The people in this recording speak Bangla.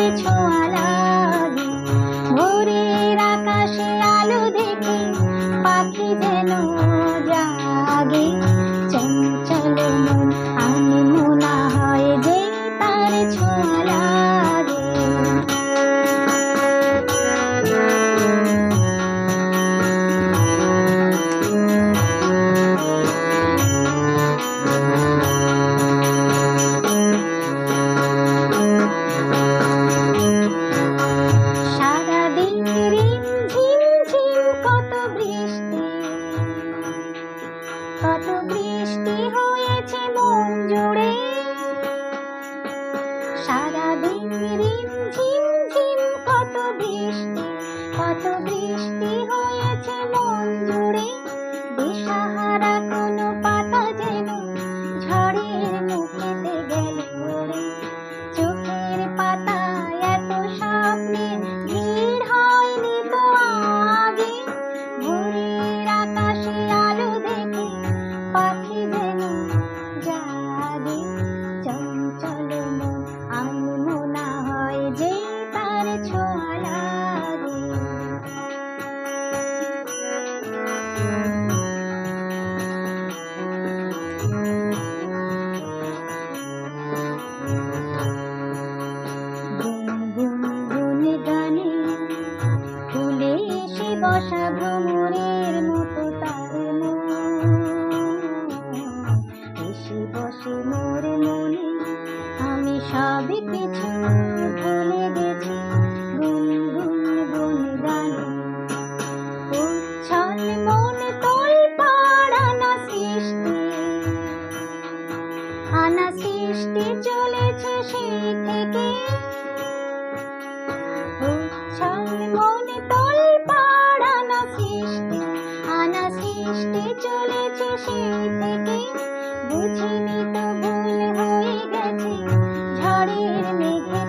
আলোতে ছোঁয়া লাগে ভোরের আকাশে আলো দেখে পাখি যেন to be বসা ভ্রমরের মতো তার এসে বসে মোর মনে, আমি সব কিছু ভুলে গেছি। আনা সৃষ্টি চলেছে সেই থেকে। গেছো সেই থেকে বুঝিনি তো ভুল হয়ে গেছে। ঝড়ের মেঘে